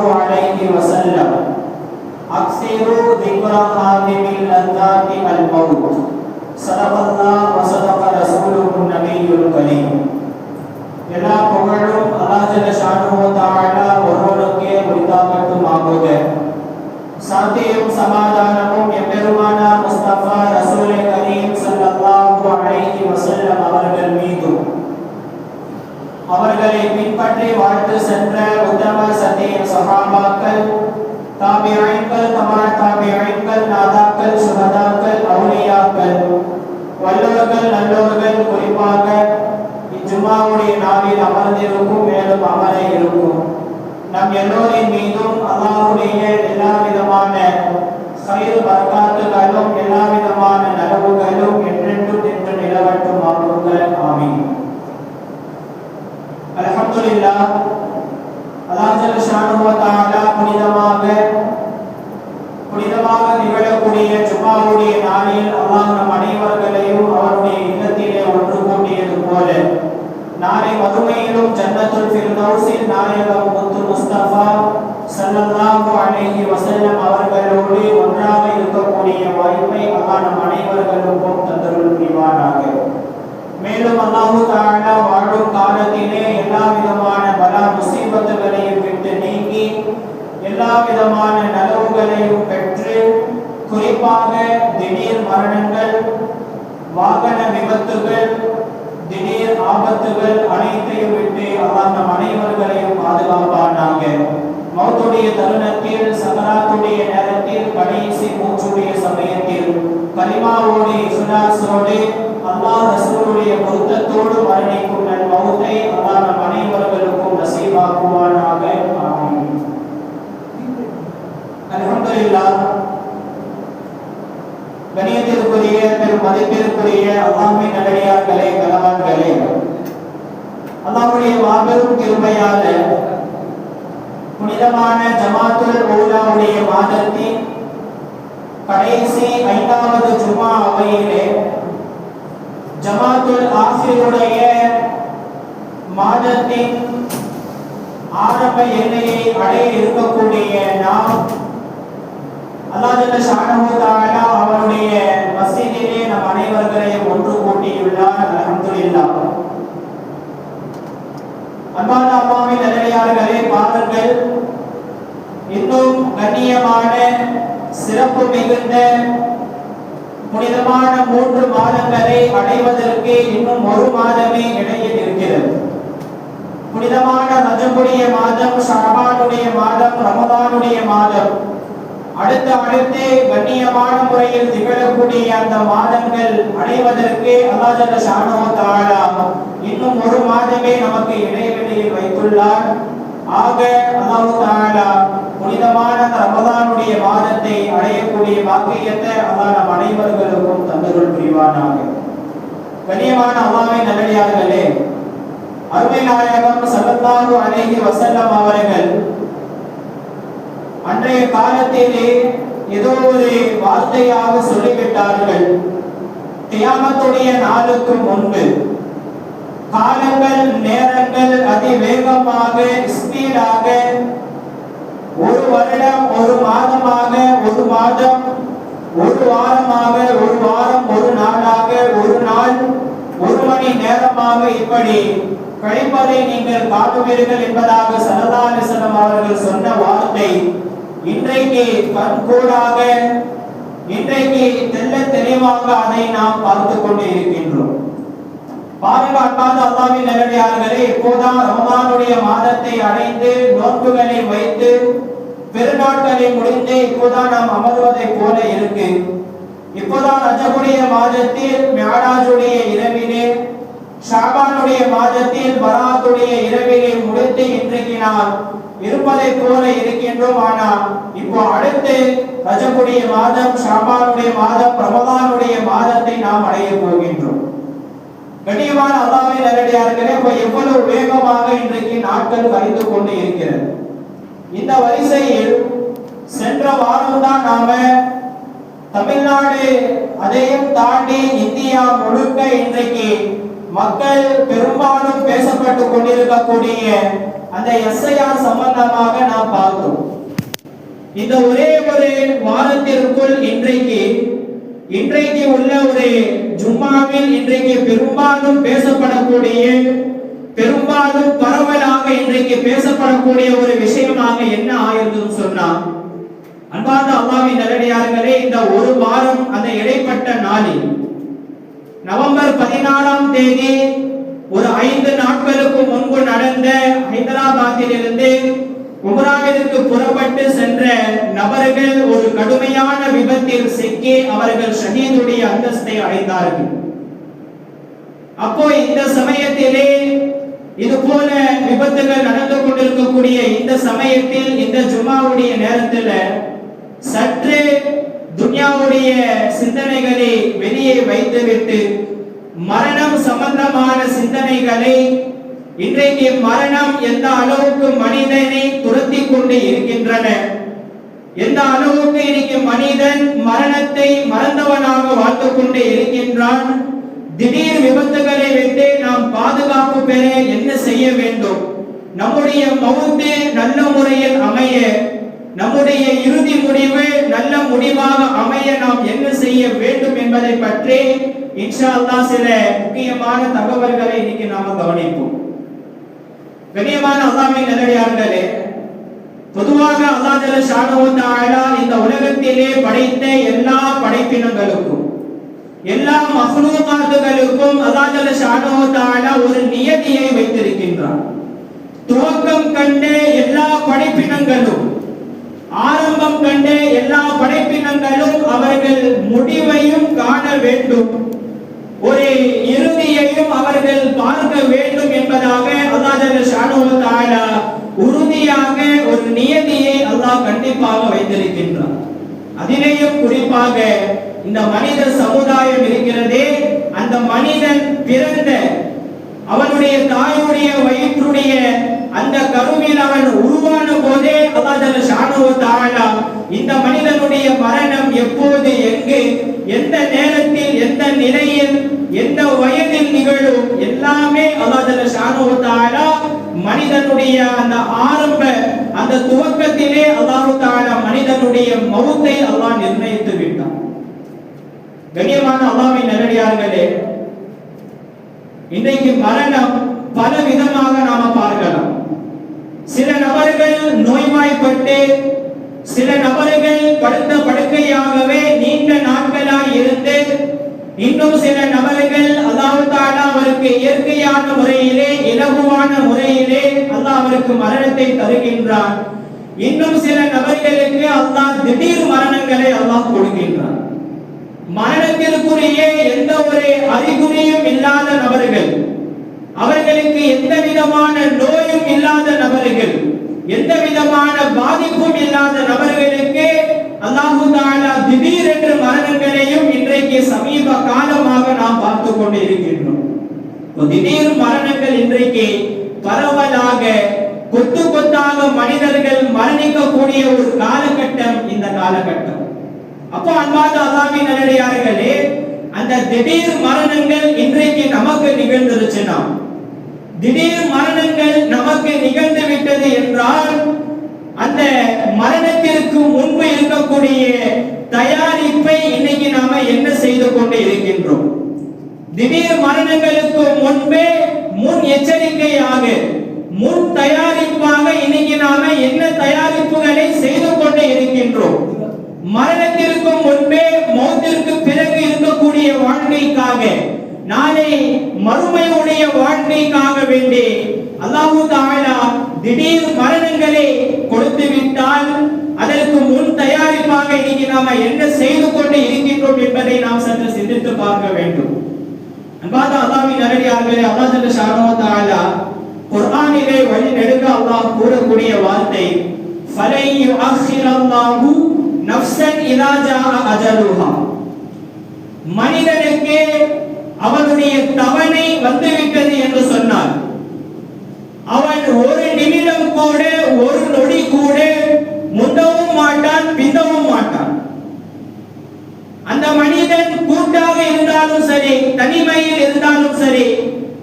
عليه وسلم أكثروا ذكر خاتم اللذات الموت صدق الله وصدق رسوله النبي الكريم எல்லா புகழும் அல்லாஹ் ஷானுஹு தஆலா ஒருவனுக்கே உரித்தாகட்டும் ஆகுக சாந்தியும் சமாதானமும் எம்பெருமானார் முஸ்தபா ரசூலே அவர்களை பின்பற்றி வாழ்த்து சென்ற உத்தம சத்திய சஹாபாக்கள் தாபியீன்கள் தமா தாபியீன்கள் நாதாக்கள் சுகதாக்கள் அவுலியாக்கள் வல்லவர்கள் நல்லவர்கள் குறிப்பாக இஜுமாவுடைய நாளில் அமர்ந்திருக்கும் மேலும் அமர இருக்கும். நம் எல்லோரின் மீதும் அல்லாஹுடைய எல்லா விதமான சைர் பர்காத்துகளும் எல்லா விதமான நலவுகளும் அலமதுல்லா அல்லாஹ் ஜல்ல ஷானுஹு வ தஆலா புனிதமாக நிகழக்கூடிய ஜும்மாவுடைய நாளில் அல்லாஹ் நம் அனைவர்களையும் அவருடைய இல்லத்திலே ஒன்று கூட்டியது போல நாளை மறுமையிலும் ஜன்னத்துல் ஃபிர்தௌஸில் நாயகம் முத்து முஸ்தபா ஸல்லல்லாஹு அலைஹி வஸல்லம் அவர்களோடு ஒன்றாக இருக்கக்கூடிய வாய்ப்பை அல்லாஹ் நம் அனைவர்களுக்கும் தந்தருள் புரிவானாக மேலும் அல்லாஹு தஆலா வாழும் காலத்திலே எல்லா விதமான பலா முசீபத்துகளையும் விட்டு நீக்கி எல்லா விதமான நலவுகளையும் பெற்று குறிப்பாக திடீர் மரணங்கள் வாகன விபத்துகள் திடீர் ஆபத்துகள் அனைத்தையும் விட்டு அல்லாஹ் நம் அனைவர்களையும் பாதுகாப்பானாங்க மௌத்துடைய தருணத்தில் சகராத்துடைய நேரத்தில் கடைசி மூச்சுடைய சமயத்தில் கரிமாவோடு இசுலாசோடு அல்லாஹ் ரசூலுடைய பொருத்தத்தோடு மரணிக்கும் நல் மௌத்தை அல்லாஹ் நம் அனைவர்களுக்கும் நசீபாக்குவானாக ஆமீன் அல்ஹம்துலில்லாஹ் கணியத்திற்குரிய பெரும் மதிப்பிற்குரிய அல்லாமை நல்லடியார்களே கணவான்களே அல்லாவுடைய மாபெரும் கிருபையால புனிதமான ஜமாத்துல் ஓலாவுடைய மாதத்தின் கடைசி ஐந்தாவது ஜுமா அவையிலே ஜமாத்துல் ஆசிரியருடைய மாதத்தின் ஆரம்ப எல்லையை அடைய இருக்கக்கூடிய நாம் அல்லாஹ் ஜல்ல ஷானஹு அவருடைய மஸ்ஜிதிலே நம் அனைவர்களையும் ஒன்று கூட்டியுள்ளார். அல்ஹம்துலில்லாஹ். அன்பான அம்மாவின் நிலையாளர்களே பாருங்கள் இன்னும் கண்ணியமான சிறப்பு மிகுந்த புனிதமான மூன்று மாதங்களை அடைவதற்கு இன்னும் ஒரு மாதமே இடையில் இருக்கிறது. புனிதமான ரஜபுடைய மாதம் ஷாபானுடைய மாதம் ரமதானுடைய மாதம் அடுத்து அடுத்து கண்ணியமான முறையில் திகழக்கூடிய அந்த மாதங்கள் அடைவதற்கு அல்லாஹ் சாணமும் ஷானஹு இன்னும் ஒரு மாதமே நமக்கு இடைவெளியில் வைத்துள்ளார். ஆக அல்லாஹ் தஆலா புனிதமான அந்த ரமதானுடைய மாதத்தை அடையக்கூடிய பாக்கியத்தை அல்லாஹ் நம் அனைவர்களுக்கும் தந்தருள் புரிவானாக. கண்ணியமான அல்லாவை நல்லடியார்களே அருமை நாயகம் சல்லத்தாரு அலைஹி வஸல்லம் அவர்கள் அன்றைய காலத்திலே ஏதோ ஒரு வார்த்தையாக சொல்லிவிட்டார்கள். தியாமத்துடைய நாளுக்கு முன்பு. காலங்கள் நேரங்கள் அதிவேகமாக ஸ்பீடாக ஒரு வருடம் ஒரு மாதமாக ஒரு மாதம் ஒரு வாரமாக ஒரு வாரம் ஒரு நாளாக ஒரு நாள் ஒரு மணி நேரமாக இப்படி கழிப்பதை நீங்கள் காட்டுவீர்கள் என்பதாக சல்லல்லாஹு அவர்கள் சொன்ன வார்த்தை. இன்றைக்கு கண்கூடாக இன்றைக்கு தெல்ல தெளிவாக அதை நாம் பார்த்து கொண்டு இருக்கின்றோம். பாருங்க அல்லாவின் நல்லடியார்களே இப்போதான் ரமதானுடைய மாதத்தை அடைந்து நோக்குகளை வைத்து பெருநாட்களை முடிந்து இப்போதான் நாம் அமர்வதை போல இருக்கு. இப்போதான் ரஜகுடைய மாதத்தில் மியாராஜுடைய இரவிலே ஷாபானுடைய மாதத்தில் பராத்துடைய இரவிலே முடித்து இன்றைக்கு நாம் இருப்பதை போல இருக்கின்றோம் ஆனால் இப்போ அடுத்து ரஜபுடைய மாதம் ஷாபானுடைய மாதம் ரமதானுடைய மாதத்தை நாம் அடைய போகின்றோம். கண்ணியமான அல்லாவை நல்லடியார்களே இப்போ எவ்வளவு வேகமாக இன்றைக்கு நாட்கள் கழிந்து கொண்டு இருக்கிறது. இந்த வரிசையில் சென்ற வாரம் தான் நாம தமிழ்நாடு அதையும் தாண்டி இந்தியா முழுக்க இன்றைக்கு மக்கள் பெரும்பாலும் பேசப்பட்டு கொண்டிருக்கக்கூடிய அந்த எஸ்ஐஆர் சம்பந்தமாக நாம் பார்த்தோம். இந்த ஒரே ஒரு வாரத்திற்குள் இன்றைக்கு இன்றைக்கு உள்ள ஒரு ஜும்மாவில் இன்றைக்கு பெரும்பாலும் பேசப்படக்கூடிய பெரும்பாலும் பரவலாக இன்றைக்கு பேசப்படக்கூடிய ஒரு விஷயமாக என்ன ஆயிருந்ததுன்னு சொன்னா அன்பார்ந்த அல்லாவின் நல்லடியார்களே இந்த ஒரு வாரம் அந்த இடைப்பட்ட நாளில் நவம்பர் பதினாலாம் தேதி ஒரு ஐந்து நாட்களுக்கு முன்பு நடந்த ஹைதராபாத்திலிருந்து உமராவிற்கு புறப்பட்டு சென்ற நபர்கள் ஒரு கடுமையான விபத்தில் சிக்கி அவர்கள் ஷஹீதுடைய அந்தஸ்தை அடைந்தார்கள். அப்போ இந்த சமயத்திலே இது போல விபத்துகள் நடந்து கொண்டிருக்கக்கூடிய இந்த சமயத்தில் இந்த ஜுமாவுடைய நேரத்தில் சற்று துன்யாவுடைய சிந்தனைகளை வெளியே வைத்துவிட்டு மரணம் சம்பந்தமான சிந்தனைகளை இன்றைக்கு மரணம் எந்த அளவுக்கு மனிதனை துரத்தி கொண்டு இருக்கின்றன? எந்த அளவுக்கு இன்னைக்கு மனிதன் மரணத்தை மறந்தவனாக வாழ்ந்து கொண்டு இருக்கின்றான்? திடீர் விபத்துகளை விட்டு நாம் பாதுகாப்பு பெற என்ன செய்ய வேண்டும்? நம்முடைய மவுத்து நல்ல முறையில் அமைய நம்முடைய இறுதி முடிவு நல்ல முடிவாக அமைய நாம் என்ன செய்ய வேண்டும் என்பதை பற்றி இன்ஷா அல்லாஹ் சில முக்கியமான தகவல்களை இன்னைக்கு நாம கவனிப்போம். கண்ணியமான அல்லாமை நல்லடியார்களே பொதுவாக அல்லாஹ் ஜல்ல இந்த உலகத்திலே படைத்த எல்லா படைப்பினங்களுக்கும் எல்லா மஃலூகாத்துகளுக்கும் அல்லாஹ் ஜல்ல ஒரு நியதியை வைத்திருக்கின்றார் துவக்கம் கண்ட எல்லா படைப்பினங்களும் ஆரம்பம் கண்ட எல்லா படைப்பினங்களும் அவர்கள் முடிவையும் காண வேண்டும். ஒரு இறுதியையும் அவர்கள் பார்க்க வேண்டும் என்பதாக அல்லாஹ் உறுதியாக ஒரு நியதியை அல்லாஹ் கண்டிப்பாக வைத்திருக்கின்றார் அதிலேயும் குறிப்பாக இந்த மனித சமுதாயம் இருக்கிறதே அந்த மனிதன் பிறந்த அவனுடைய தாயுடைய வயிற்றுடைய அந்த கருவில் அவன் உருவான போதே அல்லாஹ் ஷானு தாலா இந்த மனிதனுடைய மரணம் எப்போது எங்கு எந்த நேரத்தில் எந்த நிலையில் எந்த வயதில் நிகழும் எல்லாமே அல்லாஹ் ஷானு தாலா மனிதனுடைய அந்த ஆரம்ப அந்த துவக்கத்திலே அல்லாஹ் தாலா மனிதனுடைய மௌத்தை அல்லாஹ் நிர்ணயித்து விட்டான். கண்ணியமான அல்லாஹ்வின் நல்லடியார்களே இன்றைக்கு மரணம் பல விதமாக நாம பார்க்கலாம். சில நபர்கள் நோய்வாய்ப்பட்டு சில நபர்கள் படுத்த படுக்கையாகவே நீண்ட நாட்களாய் இருந்து இன்னும் சில நபர்கள் அல்லாஹ் தாலா அவருக்கு இயற்கையான முறையிலே இலகுவான முறையிலே அல்லாஹ் அவருக்கு மரணத்தை தருகின்றார். இன்னும் சில நபர்களுக்கு அல்லாஹ் திடீர் மரணங்களை அல்லாஹ் கொடுக்கின்றான் மரணத்திற்குரிய எந்த ஒரு அறிகுறியும் இல்லாத நபர்கள் அவர்களுக்கு எந்த விதமான நோயும் இல்லாத நபர்கள் எந்த விதமான பாதிப்பும் இல்லாத நபர்களுக்கு அல்லாஹு தாலா திடீர் மரணங்களையும் இன்றைக்கு சமீப காலமாக நாம் பார்த்து கொண்டு இருக்கின்றோம் திடீர் மரணங்கள் இன்றைக்கு பரவலாக கொத்து கொத்தாக மனிதர்கள் மரணிக்கக்கூடிய ஒரு காலகட்டம் இந்த காலகட்டம். அப்போ அன்பாத அல்லாவின் நல்லடியார்களே அந்த திடீர் மரணங்கள் இன்றைக்கு நமக்கு நிகழ்ந்துருச்சுன்னா திடீர் மரணங்கள் நமக்கு நிகழ்ந்து விட்டது என்றால் அந்த மரணத்திற்கு முன்பு இருக்கக்கூடிய தயாரிப்பை இன்னைக்கு நாம என்ன செய்து கொண்டு இருக்கின்றோம்? திடீர் மரணங்களுக்கு முன்பே முன் எச்சரிக்கையாக முன் தயாரிப்பாக இன்னைக்கு நாம என்ன தயாரிப்புகளை செய்து கொண்டு இருக்கின்றோம்? மரணத்திற்கு முன்பே மௌத்திற்கு பிறகு இருக்கக்கூடிய வாழ்க்கைக்காக நாளை மறுமையுடைய வாழ்க்கைக்காக வேண்டி அல்லாஹு தாலா திடீர் மரணங்களை கொடுத்து விட்டால் அதற்கு முன் தயாரிப்பாக இன்னைக்கு நாம என்ன செய்து கொண்டு இருக்கின்றோம் என்பதை நாம் சற்று சிந்தித்து பார்க்க வேண்டும். அன்பாத அல்லாஹ்வின் நல்லடியார்களே அல்லாஹ் ஜல்ல ஷானஹு தஆலா குர்ஆனிலே வழி நெடுக அல்லாஹ் கூறக்கூடிய வார்த்தை ஃபலை யுஅখিরல்லாஹு நஃப்ஸன் இதா ஜாஅ அஜலுஹா. மனிதனுக்கு அவனுடைய தவணை வந்துவிட்டது என்று சொன்னார் அவன் ஒரு நிமிடம் கூட ஒரு நொடி கூட முந்தவும் மாட்டான் பிந்தவும் மாட்டான். அந்த மனிதன் கூட்டாக இருந்தாலும் சரி தனிமையில் இருந்தாலும் சரி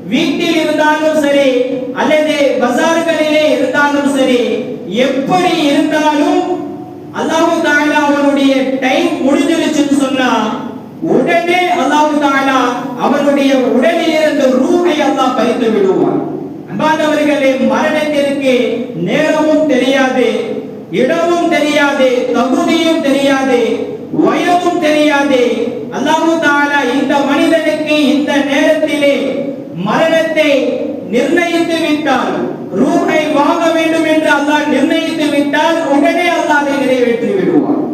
வீட்டில் இருந்தாலும் சரி அல்லது பசார்களிலே இருந்தாலும் சரி எப்படி இருந்தாலும் அல்லாஹு தாலா அவனுடைய டைம் முடிஞ்சிருச்சுன்னு சொன்னா உடனே அல்லாஹு தாலா அவனுடைய உடலில் இருந்து ரூஹை அல்லாஹ் பறித்து விடுவான். அன்பானவர்களே மரணத்திற்கு நேரமும் தெரியாது இடமும் தெரியாது தகுதியும் தெரியாது வயதும் தெரியாது. அல்லாஹு தாலா இந்த மனிதனுக்கு இந்த நேரத்திலே மரணத்தை நிர்ணயித்து விட்டால் ரூஹை வாங்க வேண்டும் என்று அல்லாஹ் நிர்ணயித்து விட்டால் உடனே அல்லாஹ் அதை நிறைவேற்றி விடுவான்.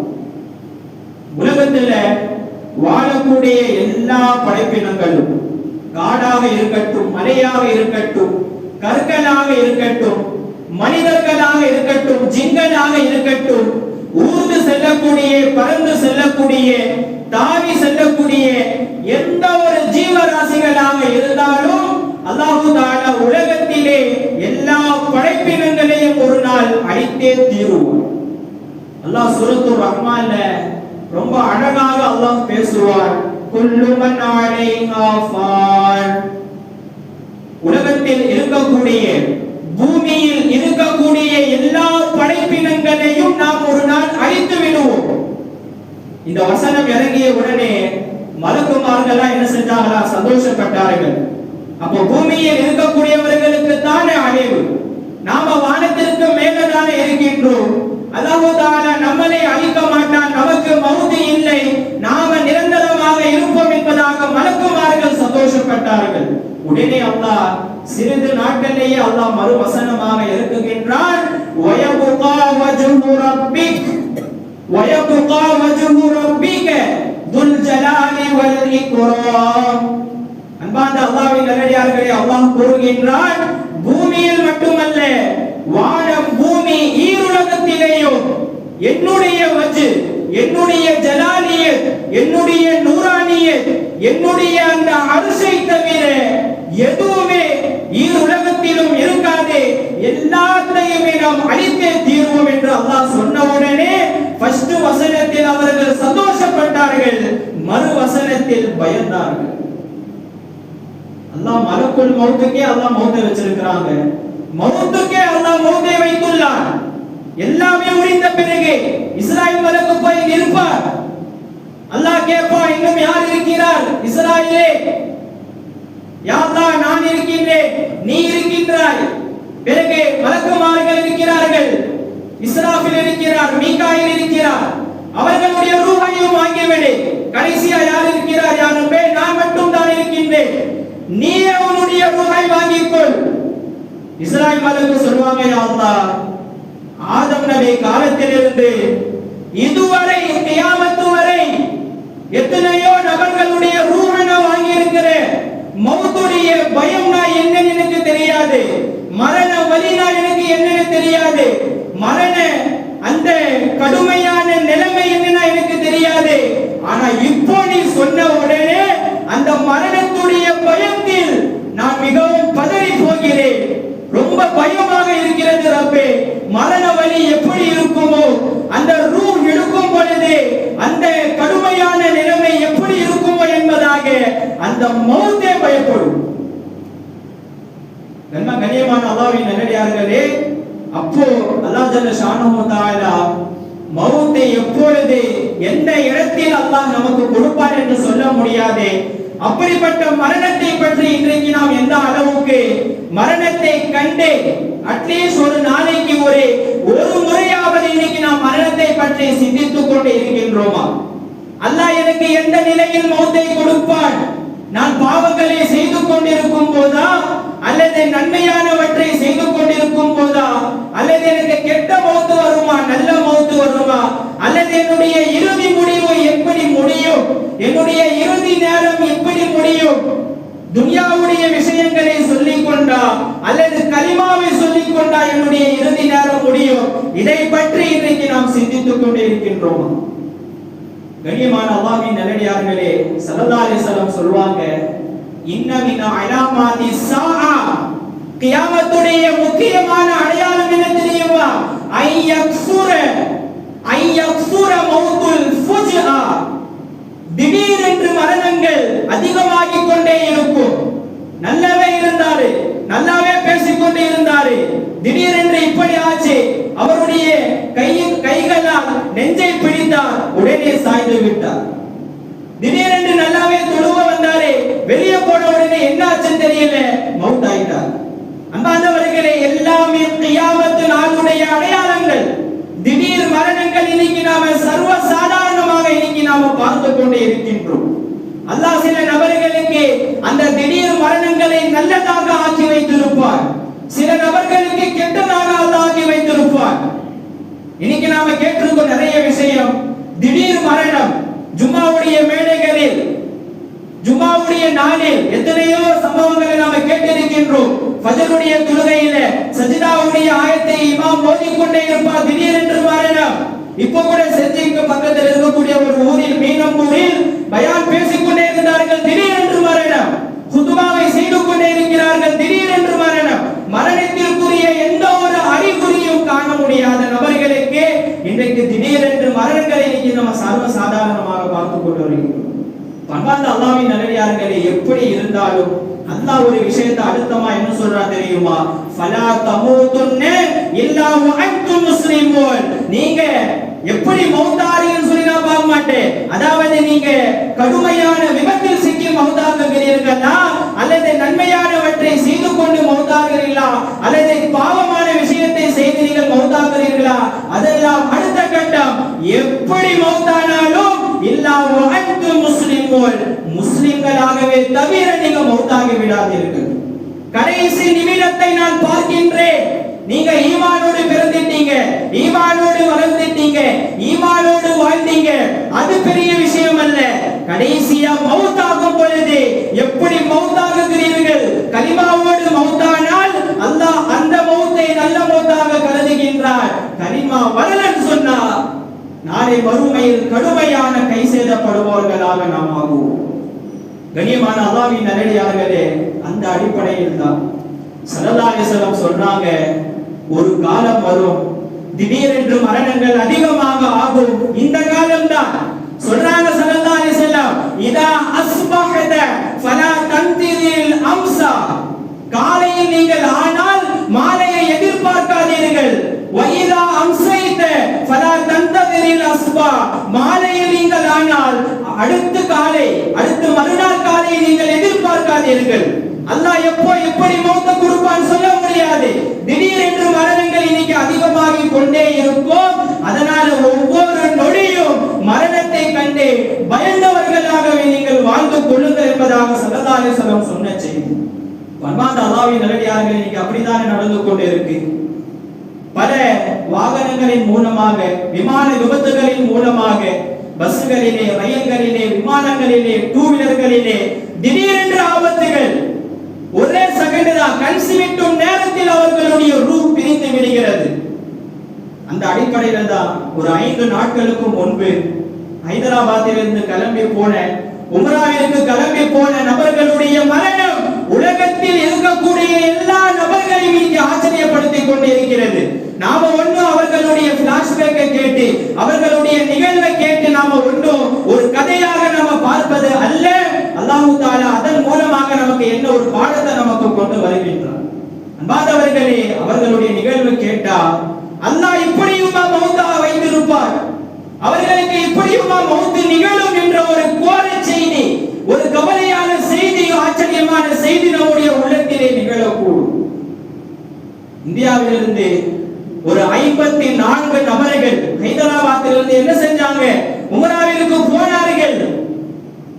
உலகத்தில் வாழக்கூடிய எல்லா படைப்பினங்களும் காடாக இருக்கட்டும் மலையாக இருக்கட்டும் கற்களாக இருக்கட்டும் மனிதர்களாக இருக்கட்டும் ஜிங்களாக இருக்கட்டும் ஊர்ந்து செல்லக்கூடிய பறந்து செல்லக்கூடிய தாவி செல்லக்கூடிய எந்த ஒரு ஜீவராசிகளாக இருந்தாலும் அல்லாஹு தாலா உலகத்திலே எல்லா படைப்பினங்களையும் ஒரு நாள் அழித்தே தீருவோம் அல்லாஹ் சுரத்து ரஹ்மான்ல ரொம்ப அழகாக அல்லாஹ் பேசுவார். குல்லு அலைஹா ஃபான் உலகத்தில் இருக்கக்கூடிய பூமியில் இருக்கக்கூடிய எல்லா படைப்பினங்களையும் நாம் ஒரு நாள் அழித்து விடுவோம். இந்த வசனம் இறங்கிய உடனே மலக்குமார்கள்லாம் என்ன செஞ்சாங்களா? சந்தோஷப்பட்டார்கள். அப்போ பூமியில் இருக்கக்கூடியவர்களுக்கு தானே அழிவு? நாம வானத்திற்கு மேலதானே இருக்கின்றோம். அல்லாஹு நம்மளை அழிக்க மாட்டான். நமக்கு மவுதி இல்லை. நாம நிரந்தரமாக இருப்போம் என்பதாக மலக்குமார்கள் சந்தோஷப்பட்டார்கள். உடனே அல்லாஹ் சிறிது நாட்களிலேயே அல்லாஹ் மறு வசனமாக இருக்குகின்றான். வயபுகா வஜ்ஹு ரப்பிக். வயபுகா வஜ்ஹு ரப்பிக துல் ஜலாலி வல் இக்ராம். அன்பார்ந்த அல்லாஹ்வின் நல்லடியார்களே அல்லாஹ் கூறுகின்றான் பூமியில் மட்டுமல்ல வானம் பூமி ஈருலகத்திலேயும் என்னுடைய வஜு என்னுடைய ஜலாலிய என்னுடைய நூறானிய என்னுடைய அந்த அரிசை தவிர எதுவுமே உலகத்திலும் இருக்காது. எல்லாத்தையுமே நாம் அழித்தே தீர்வோம் என்று அல்லாஹ் சொன்ன உடனே ஃபர்ஸ்ட் வசனத்தில் அவர்கள் சந்தோஷப்பட்டார்கள் மறு வசனத்தில் பயந்தார்கள். அல்லாஹ் மலக்குள் மௌத்துக்கே அல்லாஹ் மௌத்தை வச்சிருக்கிறாங்க. மௌத்துக்கே அல்லாஹ் மௌத்தை வைத்துள்ளார் எல்லாமே முடிந்த பிறகு இஸ்ராயல் மலக்கு போய் நிற்பார். அல்லாஹ் கேட்பான் இன்னும் யார் இருக்கிறார்? இஸ்ராயலே. யா நான் இருக்கின்றேன் நீ இருக்கின்றாய். பிறகு மலக்குமார்கள் இருக்கிறார்கள். இஸ்ராஃபில் இருக்கிறார் மீகாயில் இருக்கிறார். அவர்களுடைய ரூபாயும் வாங்கிவிடு கடைசியா யார் இருக்கிறார்? யார்? பேர் நான் மட்டும் தான் இருக்கின்றேன். நீயே அவனுடைய ரூபாய் வாங்கிக்கொள். இஸ்ராயல் மலக்கு சொல்வாங்க யா ஆதம் நபி காலத்திலிருந்து இதுவரை கியாமத்து வரை எத்தனையோ நபர்களுடைய ரூஹை நான் வாங்கி இருக்கிறேன் மௌத்துடைய பயம்னா என்னன்னு எனக்கு தெரியாது. மரண வலினா எனக்கு என்னன்னு தெரியாது. மரண அந்த கடுமையான நிலைமை என்னன்னா எனக்கு தெரியாது. ஆனா இப்போ நீ சொன்ன உடனே அந்த மரணத்துடைய பயத்தில் நான் மிகவும் பதறி போகிறேன். ரொம்ப பயமாக இருக்கிறது ரப்பே. மரண வலி எப்படி இருக்குமோ அந்த ரூ எடுக்கும் பொழுது அந்த கடுமையான நிலைமை எப்படி இருக்குமோ என்பதாக அந்த மௌத்தே பயப்படும். நன்ம கண்ணியமான அல்லாவின் நல்லடியார்களே அப்போ அல்லாஹ் ஜல்ல ஷானஹு தஆலா மௌத்தை எப்பொழுது எந்த இடத்தில் அல்லாஹ் நமக்கு கொடுப்பார் என்று சொல்ல முடியாது அப்படிப்பட்ட மரணத்தை பற்றி இன்றைக்கு நாம் எந்த அளவுக்கு மரணத்தை கண்டு அட்லீஸ்ட் ஒரு நாளைக்கு ஒரு ஒரு முறையாவது இன்னைக்கு நாம் மரணத்தை பற்றி சிந்தித்துக் கொண்டு இருக்கின்றோமா? அல்லாஹ் எனக்கு எந்த நிலையில் மௌத்தை கொடுப்பான்? நான் பாவங்களை செய்து கொண்டிருக்கும் போதா? அல்லது நன்மையானவற்றை செய்து கொண்டிருக்கும் போதா? அல்லது எனக்கு கெட்ட மௌத்து வருமா? நல்ல மௌத்து வருமா? அல்லது என்னுடைய இறுதி முடி எப்படி முடியும். என்னுடைய இறுதி நேரம் எப்படி முடியும். துன்யாவுடைய விஷயங்களை சொல்லிக் கொண்டா அல்லது கலிமாவை சொல்லிக் கொண்டா என்னுடைய இறுதி நேரம் முடியும். இதை பற்றி இன்றைக்கு நாம் சிந்தித்துக் கொண்டே இருக்கின்றோம் கண்ணியமான அல்லாஹ்வின் நல்லடியார்களே ஸல்லல்லாஹு அலைஹி சொல்வாங்க இன்னமின அலாமாதி கியாமத்துடைய முக்கியமான அடையாளம் என்ன தெரியுமா? ஐ யக்ஸுர ஐ யக்ஸுர மௌத்துல் திடீரென்று மரணங்கள் அதிகமாகிக் கொண்டே இருக்கும். நல்லவே இருந்தாரு. நல்லாவே பேசிக்கொண்டே இருந்தாரு. திடீரென்று இப்படி ஆச்சு. அவருடைய கையின் கைகளால் நெஞ்சை பிடித்தார். உடனே சாய்ந்து விட்டார். திடீரென்று நல்லாவே தொழுவ வந்தாரு. வெளியே போன உடனே என்ன ஆச்சுன்னு தெரியல. மவுத் ஆயிட்டார் அன்பானவர்களே எல்லாமே கியாமத்து நாளுடைய அடையாளங்கள். திடீர் மரணங்கள் இன்னைக்கு நாம சர்வ சாதாரணமாக இன்னைக்கு நாம பார்த்து கொண்டே இருக்கின்றோம். அல்லாஹ் சில நபர்களுக்கு அந்த திடீர் மரணங்களை நல்லதாக ஆக்கி வைத்திருப்பார். சில நபர்களுக்கு கெட்டதாக ஆக்கி வைத்திருப்பார். இன்னைக்கு நாம கேட்டிருக்கோம் நிறைய விஷயம். திடீர் மரணம். ஜும்மாவுடைய மேடைகளில் ஜுமாவுடைய நாளில் எத்தனையோ சம்பவங்களை நாம கேட்டிருக்கின்றோம். பஜருடைய தொழுகையில சஜிதாவுடைய ஆயத்தை இமாம் ஓதிக்கொண்டே இருப்பார். திடீரென்று மாறினார் இப்போ கூட செஞ்சிக்கு பக்கத்தில் இருக்கக்கூடிய ஒரு ஊரில் மீனம்பூரில் பயான் பேசிக்கொண்டே இருந்தார்கள். திடீரென்று மரணம் குதுபாவை செய்து கொண்டே இருக்கிறார்கள். திடீரென்று மரணம் மரணத்திற்குரிய எந்த ஒரு அறிகுறியும் காண முடியாத நபர்களுக்கு இன்றைக்கு திடீரென்று மரணங்களை இன்னைக்கு நம்ம சர்வ சாதாரணமாக பார்த்து கொண்டு வருகிறோம். பண்பார்ந்த அல்லாவின் நல்லடியார்களே எப்படி இருந்தாலும் அல்லாஹ் ஒரு விஷயத்தை அடுத்தமா என்ன சொல்றா தெரியுமா? ஃபலா தமூதுன்ன இல்லா வஅன்தும் முஸ்லிமூன். நீங்க எப்படி மௌத்தாரின்னு சொல்லி நான் பார்க்க மாட்டேன். அதாவது நீங்க கடுமையான விபத்தில் சிக்கி மௌத்தாகுகிறீர்களா அல்லது நன்மையானவற்றை செய்து கொண்டு மௌத்தாகிறீர்களா அல்லது பாவமான செய்து நீங்கள் மௌத்தாகிறீர்களா அதெல்லாம் அடுத்த கட்டம். எப்படி மௌத்தானாலும் இல்லாம அனைத்து முஸ்லிம்கள் முஸ்லிம்களாகவே தவிர நீங்க மௌத்தாகி விடாதீர்கள். கடைசி நிமிடத்தை நான் பார்க்கின்றேன். நீங்க ஈமானோடு பிறந்துட்டீங்க. ஈமானோடு வளர்ந்துட்டீங்க. ஈமானோடு வாழ்ந்தீங்க. அது பெரிய விஷயம் அல்ல. கடைசியா மௌத்தாகும் பொழுது எப்படி மௌத்தாகுகிறீர்கள் கலிமாவோடு மௌத்தானால் அல்லாஹ் அந்த மௌத்தை நல்ல மௌத்தாக கருதுகின்றார் கலிமா வரலன்னு சொன்னா நாளை மறுமையில் கடுமையான கை செய்தப்படுபவர்களாக நாம் ஆகுவோம். கண்ணியமான அல்லாவின் நல்லடியார்களே அந்த அடிப்படையில் தான் சரதாயசலம் சொன்னாங்க ஒரு காலம் வரும் திடீரென்று மரணங்கள் அதிகமாக ஆகும் இந்த காலம் தான். சொல்றாங்க சரதாயசலம் இதா அஸ்பஹத ஃபலா தந்திரில் அம்சா. காலையில் நீங்கள் ஆனால் மாலை எதிர்பார்க்காதீர்கள் வைதா அம்சைத ஃபலா தந்ததிரில் அஸ்பா மாலையில் நீங்கள் ஆனால் அடுத்து காலை அடுத்து மறுநாள் காலையை நீங்கள் எதிர்பார்க்காதீர்கள். அல்லாஹ் எப்போ எப்படி மௌத்த கொடுப்பான்னு சொல்ல முடியாது. திடீரென்று மரணங்கள் இன்னைக்கு அதிகமாகி கொண்டே இருக்கும். அதனால ஒவ்வொரு நொடியும் மரணத்தை கண்டு பயந்தவர்களாகவே நீங்கள் வாழ்ந்து கொள்ளுங்கள் என்பதாக சல்லல்லாஹு அலைஹி சொன்ன செய்தி. பன்மாந்த அல்லாவின் நல்லடியார்கள் இன்னைக்கு அப்படித்தானே நடந்து கொண்டு இருக்கு பல வாகனங்களின் மூலமாக விமான விபத்துகளின் மூலமாக பஸ்களிலே ரயில்களிலே விமானங்களிலே டூ வீலர்களிலே திடீரென்று ஆபத்துகள். ஒரே செகண்ட் தான் கண் சிமிட்டும் நேரத்தில் அவர்களுடைய ரூ பிரிந்து விடுகிறது. அந்த அடிப்படையில தான் ஒரு ஐந்து நாட்களுக்கு முன்பு ஹைதராபாத்திலிருந்து கிளம்பி போன உமராவிற்கு கிளம்பி போன நபர்களுடைய மரணம். உலகத்தில் இருக்கக்கூடிய எல்லா நபர்களையும் இங்கு ஆச்சரியப்படுத்திக் கொண்டிருக்கிறது. நாம ஒண்ணும் அவர்களுடைய பிளாஷ்பேக்கை கேட்டு அவர்களுடைய நிகழ்வை கேட்டு நாம ஒன்றும் ஒரு கதையாக நாம பார்ப்பது அல்ல. அல்லாஹு தாலா அதன் மூலமாக நமக்கு என்ன ஒரு பாடத்தை நமக்கு கொண்டு வருகின்றார் அன்பாதவர்களே அவர்களுடைய நிகழ்வு கேட்டா அல்லாஹ் இப்படியுமா மௌத்தா வைத்திருப்பார்? அவர்களுக்கு இப்படியுமா மௌத்து நிகழும் என்ற ஒரு கோர செய்தி ஒரு கவலை செய்தி ஆச்சரியமான செய்தி நம்முடைய உள்ளத்திலே நிகழக்கூடும் இந்தியாவிலிருந்து ஒரு ஐம்பத்தி நான்கு நபர்கள் ஹைதராபாத்திலிருந்து என்ன செஞ்சாங்க? உமராவிற்கு போனார்கள்.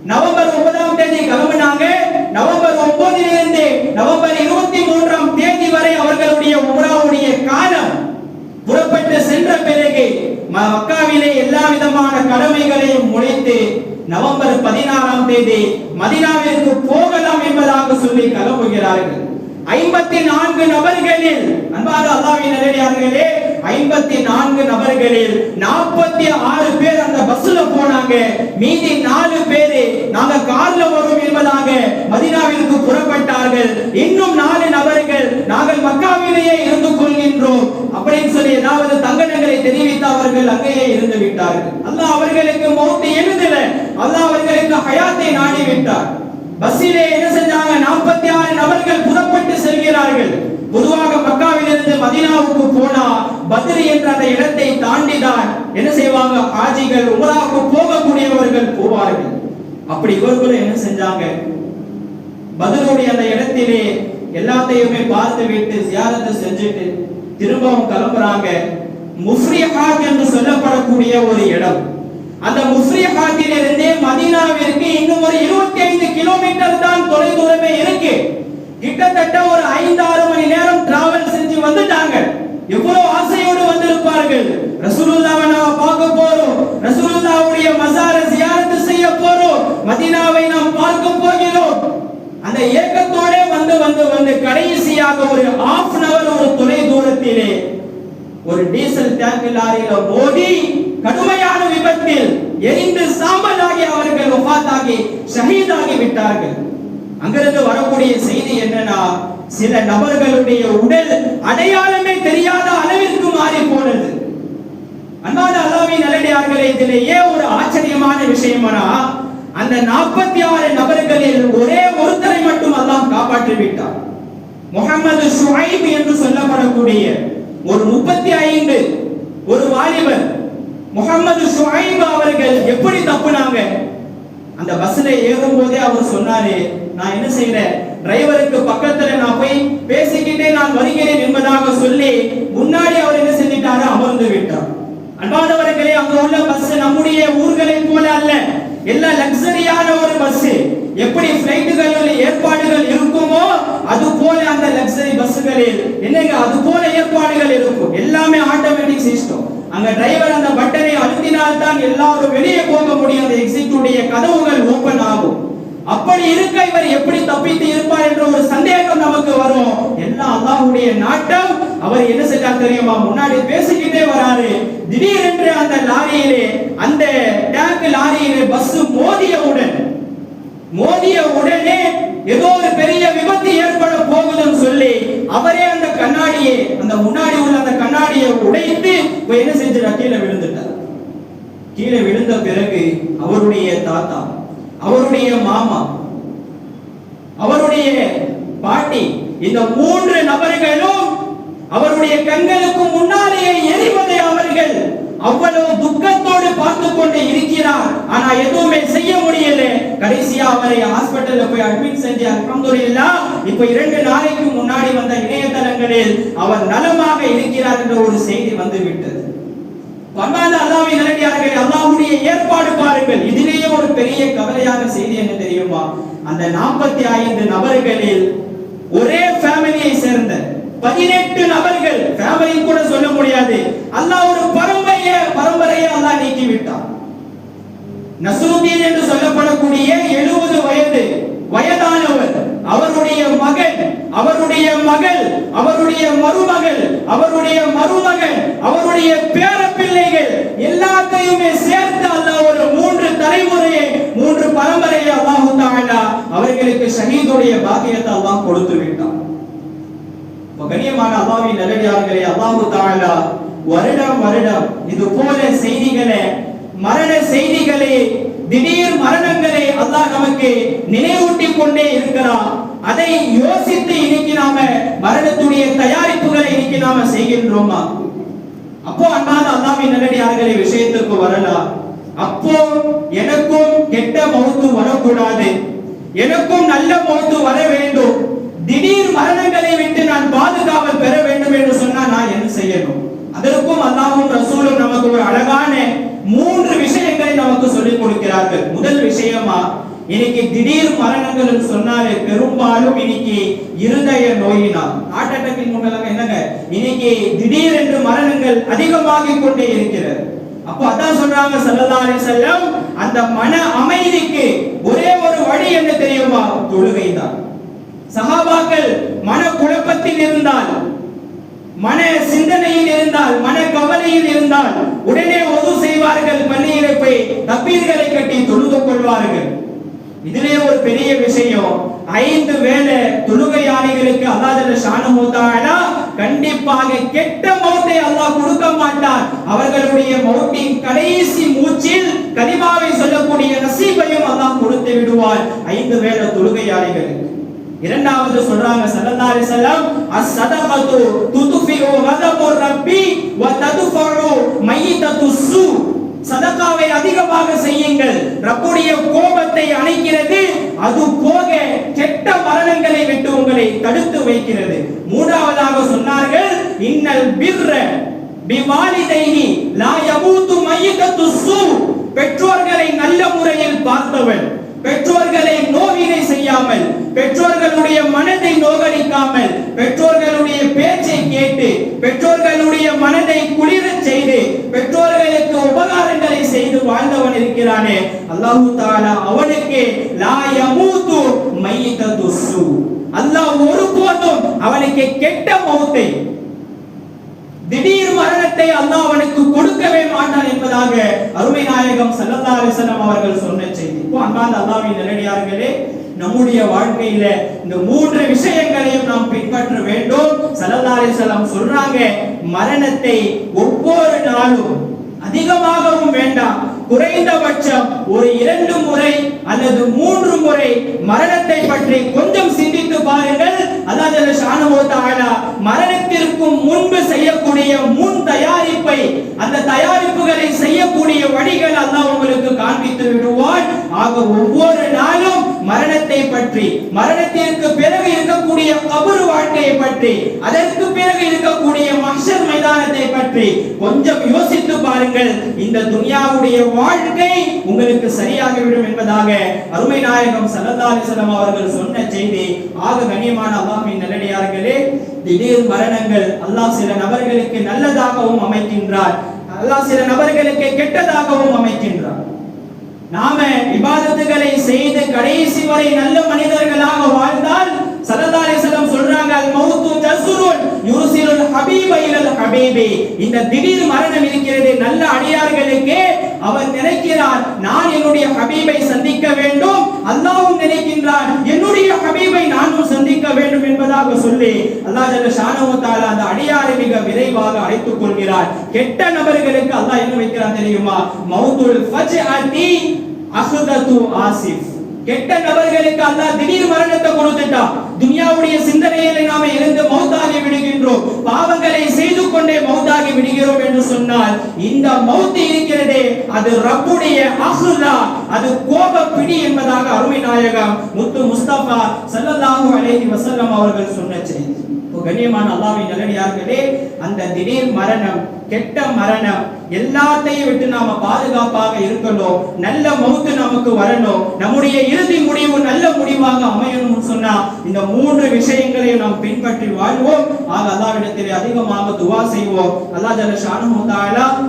நவம்பர் ஒன்பதாம் தேதி கிளம்பினாங்க. நவம்பர் ஒன்பதிலிருந்து நவம்பர் இருபத்தி மூன்றாம் தேதி வரை அவர்களுடைய உமராவுடைய காலம் புறப்பட்டு சென்ற பிறகு ம- மக்காவிலே எல்லா விதமான கடமைகளையும் முடித்து நவம்பர் பதினாறாம் தேதி மதினாவிற்கு போகலாம் என்பதாக சொல்லி கிளம்புகிறார்கள். ஐம்பத்தி நான்கு நபர்களில் அன்பான அல்லாவின் நல்லடியார்களே ஐம்பத்தி நான்கு நபர்களில் நாற்பத்தி ஆறு பேர் அந்த பஸ்ல போனாங்க. மீதி நாலு பேரு நாங்க கார்ல வரும் என்பதாக மதினாவிற்கு புறப்பட்டார்கள். இன்னும் நாலு நபர்கள் நாங்கள் மக்காவிலேயே இருந்து கொள்கின்றோம். அப்படின்னு சொல்லி ஏதாவது தங்கடங்களை தெரிவித்து அவர்கள் அங்கேயே இருந்து விட்டார்கள். அல்லாஹ் அவர்களுக்கு மௌத்து எழுதல. அல்லாஹ் அவர்களுக்கு ஹயாத்தை நாடி விட்டார் பஸ்ஸிலே என்ன செஞ்சாங்க? நாற்பத்தி ஆறு நபர்கள் புறப்பட்டு செல்கிறார்கள் பொதுவாக மக்காவிலிருந்து மதினாவுக்கு போனா பத்ரி என்ற அந்த இடத்தை தாண்டிதான் என்ன செய்வாங்க? ஆஜிகள் உமராவுக்கு போகக்கூடியவர்கள் போவார்கள். அப்படி இவர்களும் என்ன செஞ்சாங்க? பதிலுடைய அந்த இடத்திலே எல்லாத்தையுமே பார்த்து விட்டு ஜியாரத்தை செஞ்சுட்டு திரும்பவும் கிளம்புறாங்க. முஃப்ரிஹாத் என்று சொல்லப்படக்கூடிய ஒரு இடம். அந்த முஃப்ரிஹாத்திலிருந்தே மதீனாவிற்கு இன்னும் ஒரு 25 கிலோமீட்டர் தான் தொலைதூரமே இருக்கு. கிட்டத்தட்ட ஒரு ஐந்து ஆறு மணி நேரம் டிராவல் செஞ்சு வந்துட்டாங்க. எவ்வளவு ஆசையோடு வந்திருப்பார்கள். ரசூலுல்லாவை நாம பார்க்க போறோம். ரசூலுல்லாவுடைய மசார ஜியாரத்து செய்ய போறோம். மதீனாவை நாம் பார்க்க போகிறோம். அந்த ஏக்கத்தோட வந்து வந்து வந்து கடைசியாக ஒரு ஆஃப் அன் அவர் ஒரு துணை தூரத்திலே ஒரு டீசல் டேங்க் லாரியில மோதி கடுமையான விபத்தில் எரிந்து சாம்பலாகி அவர்கள் ஒஃபாத்தாகி ஷஹீதாகி விட்டார்கள். அங்கிருந்து வரக்கூடிய செய்தி என்னன்னா சில நபர்களுடைய உடல் அடையாளமே தெரியாத அளவிற்கு மாறி போனது. அன்பான அல்லாவின் நல்லடியார்களே இதிலேயே ஒரு ஆச்சரியமான விஷயம்னா அந்த நாற்பத்தி ஆறு நபர்களில் ஒரே ஒருத்தரை மட்டும் அல்லாம் காப்பாற்றி விட்டார் முகமது ஷுஐப் என்று சொல்லப்படக்கூடிய ஒரு முப்பத்தி ஐந்து ஒரு வாலிபர் முகமது ஷுஐப் அவர்கள் எப்படி தப்புனாங்க? அந்த பஸ்ல ஏறும் போதே அவர் சொன்னாரு நான் என்ன செய்யறேன் டிரைவருக்கு பக்கத்துல நான் போய் பேசிக்கிட்டே நான் வருகிறேன் என்பதாக சொல்லி முன்னாடி அவர் என்ன செஞ்சிட்டாரு? அமர்ந்து விட்டார். அன்பானவர்களே அங்க உள்ள பஸ் நம்முடைய ஊர்களை போல அல்ல. எல்லா லக்ஸரியான ஒரு பஸ் எப்படி பிளைட்டுகளில் ஏற்பாடுகள் இருக்குமோ அது போல அந்த லக்ஸரி பஸ்களில் என்னங்க? அது போல ஏற்பாடுகள் இருக்கும். எல்லாமே ஆட்டோமேட்டிக் சிஸ்டம் அங்க டிரைவர் அந்த பட்டனை அழுத்தினால் தான் எல்லாரும் வெளியே போக முடியும். அந்த எக்ஸிட்டுடைய கதவுகள் ஓபன் ஆகும். அப்படி இருக்க இவர் எப்படி தப்பித்து இருப்பார் என்ற ஒரு சந்தேகம் நமக்கு வரும். எல்லாம் அல்லாஹுடைய நாட்டம். அவர் என்ன செஞ்சார் தெரியுமா? முன்னாடி பேசிக்கிட்டே வராரு. திடீரென்று அந்த லாரியிலே அந்த டேங்க் லாரியிலே பஸ் மோதியவுடன் மோதிய உடனே ஏதோ ஒரு பெரிய விபத்து ஏற்பட போகுதுன்னு சொல்லி அவரே அந்த கண்ணாடியை அந்த முன்னாடி உள்ள அந்த கண்ணாடியை உடைத்து என்ன செஞ்சிட்டார் கீழே விழுந்துட்டார் கீழே விழுந்த பிறகு அவருடைய தாத்தா அவருடைய மாமா அவருடைய பாட்டி இந்த மூன்று நபர்களும் அவருடைய கண்களுக்கு முன்னாலேயே எரிவதை அவர்கள் அவ்வளவு துக்கத்தை பார்த்து கொண்டு இருக்கிறார். ஆனா எதுவுமே செய்ய முடியல. கடைசியா அவரை ஹாஸ்பிட்டல்ல போய் அட்மிட் செஞ்சு அல்ஹம்துலில்லாஹ் இப்ப இரண்டு நாளைக்கு முன்னாடி வந்த இணையதளங்களில் அவர் நலமாக இருக்கிறார் என்ற ஒரு செய்தி வந்து விட்டது பரமாத அல்லாவின் நல்லடியார்களே அல்லாவுடைய ஏற்பாடு பாருங்கள். இதிலேயே ஒரு பெரிய கவலையான செய்தி என்ன தெரியுமா? அந்த நாற்பத்தி ஐந்து நபர்களில் ஒரே ஃபேமிலியை சேர்ந்த பதினெட்டு நபர்கள் ஃபேமிலி கூட சொல்ல முடியாது. அல்லாஹ் ஒரு பரம்பரை பரம்பரையை அல்லாஹ் நீக்கி விட்டான் நசுருதீன் என்று சொல்லப்படக்கூடிய எழுபது வயது வயதானவர் அவருடைய மகன் அவருடைய மகள் அவருடைய மருமகள் அவருடைய மருமகள் அவருடைய பேர பிள்ளைகள் எல்லாத்தையுமே சேர்த்து அல்லாஹ் ஒரு மூன்று தலைமுறையை மூன்று பரம்பரையை அல்லாஹு தஆலா அவர்களுக்கு ஷஹீதுடைய பாக்கியத்தை அல்லாஹ் கொடுத்து விட்டான் கண்ணியமான அல்லாவின் நல்லடியார்களே அல்லாஹு தஆலா வருடம் வருடம். இது போல செய்திகளை மரண செய்திகளை திடீர் மரணங்களை அல்லாஹ் நமக்கு நினைவூட்டி கொண்டே இருக்கிறான். அதை யோசித்து இன்னைக்கு நாம மரணத்துடைய தயாரிப்புகளை இன்னைக்கு நாம செய்கின்றோமா? அப்போ அண்ணாத அல்லாவின் நல்லடியார்களே விஷயத்துக்கு வரலாம். அப்போ எனக்கும் கெட்ட மௌத்து வரக்கூடாது. எனக்கும் நல்ல மௌத்து வர வேண்டும். திடீர் மரணங்களை விட்டு நான் பாதுகாவல் பெற வேண்டும் என்று சொன்னா நான் என்ன செய்யணும்? அதற்கும் அல்லாஹும் ரசூலும் நமக்கு ஒரு அழகான மூன்று விஷயங்களை நமக்கு சொல்லிக் கொடுக்கிறார்கள். முதல் விஷயமா இன்னைக்கு திடீர் மரணங்கள் சொன்னாலே பெரும்பாலும் இன்னைக்கு இருதய நோயினால். ஹார்ட் அட்டாக்கின் முன்னெல்லாம் என்னங்க? இன்னைக்கு திடீர் என்று மரணங்கள் அதிகமாகிக் கொண்டே இருக்கிறது. அப்போ அதான் சொல்றாங்க ஸல்லல்லாஹு செல்லம் அந்த மன அமைதிக்கு ஒரே ஒரு வழி என்ன தெரியுமா? தொழுகை தான் சகாபாக்கள் மன குழப்பத்தில் இருந்தால் மன சிந்தனையில் இருந்தால் மன கவலையில் இருந்தால் உடனே ஒது செய்வார்கள் பள்ளியிலே போய் தப்பீர்களை கட்டி தொழுது கொள்வார்கள். இதிலே ஒரு பெரிய விஷயம் ஐந்து வேளை தொழுகையாளிகளுக்கு அல்லாஹ் ஜல்ல கண்டிப்பாக கெட்ட மௌத்தை அல்லாஹ் கொடுக்க மாட்டார் அவர்களுடைய மௌத்தின் கடைசி மூச்சில் கனிமாவை சொல்லக்கூடிய நசீபையும் அல்லாஹ் கொடுத்து விடுவார் ஐந்து வேளை தொழுகையாளிகளுக்கு இரண்டாவது சொல்றாங்க ஸல்லல்லாஹு அலைஹி வஸல்லம் அஸ்-ஸதகத்து துத்ஃபிஉ கதபு ரப்பி வ தத்ஃபஉ மைத்தத்து சூ சதகாவை அதிகமாக செய்யுங்கள். ரப்புடைய கோபத்தை அணைக்கிறது. அது போக கெட்ட மரணங்களை விட்டு உங்களை தடுத்து வைக்கிறது. மூன்றாவதாக சொன்னார்கள் இன்னல் பிர்ர பிவாலிதைஹி லா யமூது மைத்தத்து சூ பெற்றோர்களை நல்ல முறையில் பார்த்தவன் பெற்றோர்களை நோவினை செய்யாமல் பெற்றோர்களுடைய மனதை நோகடிக்காமல் பெற்றோர்களுடைய பேச்சை கேட்டு பெற்றோர்களுடைய மனதை குளிர செய்து பெற்றோர்களுக்கு உபகாரங்களை செய்து வாழ்ந்தவன் இருக்கிறானே. அல்லாஹு தாலா அவனுக்கு லா யமூது மைத்தது அல்லாஹ் அல்லாஹ் ஒருபோதும் அவனுக்கு கெட்ட மௌத்தை திடீர் மரணத்தை அல்லாஹ் அவனுக்கு கொடுக்கவே மாட்டான் என்பதாக அருமை நாயகம் சல்லல்லா அலிசல்லாம் அவர்கள் சொன்ன செய்தி. இப்போ அன்பார்ந்த அல்லாவின் நிலையார்களே நம்முடைய வாழ்க்கையில இந்த மூன்று விஷயங்களையும் நாம் பின்பற்ற வேண்டும். ஸல்லல்லாஹு அலிசல்லாம் சொல்றாங்க மரணத்தை ஒவ்வொரு நாளும் அதிகமாகவும் வேண்டாம் குறைந்தபட்சம் ஒரு இரண்டு முறை அல்லது மூன்று முறை மரணத்தை பற்றி கொஞ்சம் சிந்தித்து பாருங்கள். அல்லாஹ் ஷானஹு தஆலா மரணத்திற்கும் முன்பு செய்யக்கூடிய முன் தயாரிப்பை அந்த தயாரிப்புகளை செய்யக்கூடிய வழிகள் அல்லாஹ் உங்களுக்கு காண்பித்து விடுவார் ஆக ஒவ்வொரு நாளும் மரணத்தை பற்றி மரணத்திற்கு பிறகு இருக்கக்கூடிய கபரு வாழ்க்கையை பற்றி அதற்கு பிறகு இருக்கக்கூடிய மஹ்ஷர் மைதானத்தை பற்றி கொஞ்சம் யோசித்து பாருங்கள். இந்த துனியாவுடைய வாழ்க்கை உங்களுக்கு சரியாகிவிடும் என்பதாக அருமை நாயகம் ஸல்லல்லாஹு அவர்கள் சொன்ன செய்தி. ஆக கண்ணியமான அல்லாஹ்வின் நல்லடியார்களே திடீர் மரணங்கள் அல்லாஹ் சில நபர்களுக்கு நல்லதாகவும் அமைக்கின்றார். அல்லாஹ் சில நபர்களுக்கு கெட்டதாகவும் அமைக்கின்றார். நாம இபாதத்துகளை செய்து கடைசி வரை நல்ல மனிதர்களாக வாழ்ந்தால் ஸல்லல்லாஹு அலைஹி சொல்றாங்க அல் மௌத்து தஸ்ருல் யுர்சிலுல் ஹபீப இலல் ஹபீபி. இந்த திடீர் மரணம் இருக்கிறது நல்ல அடியார்களுக்கு அவர் நினைக்கிறார் நான் என்னுடைய ஹபீபை சந்திக்க வேண்டும் அல்லாஹ்வும் நினைக்கின்றார் என்னுடைய ஹபீபை நானும் சந்திக்க வேண்டும் என்பதாக சொல்லி அல்லாஹ் ஜல்ல ஷானஹு தஆலா அந்த அடியாரை மிக விரைவாக அழைத்துக் கொள்கிறார். கெட்ட நபர்களுக்கு அல்லாஹ் என்ன வைக்கிறான் தெரியுமா? மௌத்துல் ஃபஜ்அதி அசுதத்து ஆசிஃப். கெட்ட நபர்களுக்கு அல்லாஹ் திடீர் மரணத்தை கொடுத்துட்டான் துனியாவுடைய சிந்தனையில நாம இருந்து மௌத்தாகி விடுகின்றோம். பாவங்களை செய்து கொண்டே மௌத்தாகி விடுகிறோம் என்று சொன்னால் இந்த மௌத்து இருக்கிறதே அது ரப்புடைய அசுதா அது கோப பிடி என்பதாக அருமை நாயகம் முத்து முஸ்தபா சல்லல்லாஹு அலைஹி வஸல்லம் அவர்கள் சொன்ன செய்தி கண்ணியமான அல்லாஹ்வின் நல்லடியார்களே அந்த திடீர் மரணம் கெட்ட மரணம். எல்லாத்தையும் விட்டு நாம பாதுகாப்பாக இருக்கணும். நல்ல மௌத்து நமக்கு வரணும். நம்முடைய இறுதி முடிவு நல்ல முடிவாக அமையணும்னு சொன்னா இந்த மூன்று விஷயங்களையும் நாம் பின்பற்றி வாழ்வோம். ஆக அல்லாவிடத்திலே அதிகமாக துவா செய்வோம். அல்லா ஜல ஷானஹு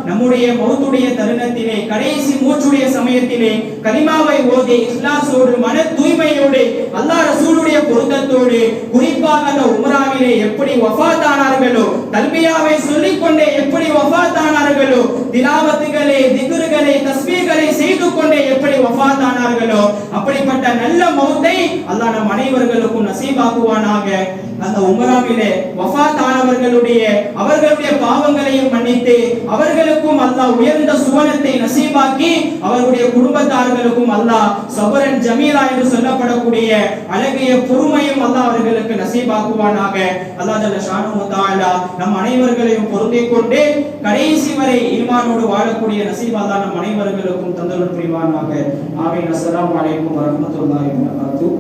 நம்முடைய மௌத்துடைய தருணத்திலே கடைசி மூச்சுடைய சமயத்திலே கரிமாவை ஓதி இஸ்லாசோடு மன தூய்மையோடு அல்லாஹ் ரசூலுடைய பொருத்தத்தோடு குறிப்பாக அந்த உமராவிலே எப்படி வஃபாத்தானார்களோ தல்பியாவை சொல்லிக்கொண்டே எப்படி வஃபாத்தானார்களோ திலாவத்துகளை திக்ருகளை தஸ்பீகளை செய்து கொண்டே எப்படி வஃபாத்தானார்களோ அப்படிப்பட்ட நல்ல மௌத்தை அல்லாஹ் நம் அனைவர்களுக்கும் நசீபாக்குவானாக. அந்த உமராவிலே வஃபாத்தானவர்களுடைய அவர்களுடைய பாவங்களையும் மன்னித்து அவர்களுக்கும் அல்லாஹ் உயர்ந்த சுவனத்தை நசீபாக்கி அவர்களுடைய குடும்பத்தார்களுக்கும் அல்லாஹ் சபரன் ஜமீலா என்று சொல்லப்படக்கூடிய அழகிய பொறுமையும் அல்லாஹ் அவர்களுக்கு நசீபாக்குவானாக. அல்லாஹ் ஜல்ல ஷானு நம் அனைவர்களையும் பொருந்திக் கொண்டு கடைசி வரை ஈமானோடு வாழக்கூடிய நசீப் அல்லாஹ் நம் அனைவர்களுக்கும் தந்தருள் புரிவானாக. ஆமீன். அஸ்ஸலாமு அலைக்கும் வரஹ்மத்துல்லாஹி வபரகாத்துஹு.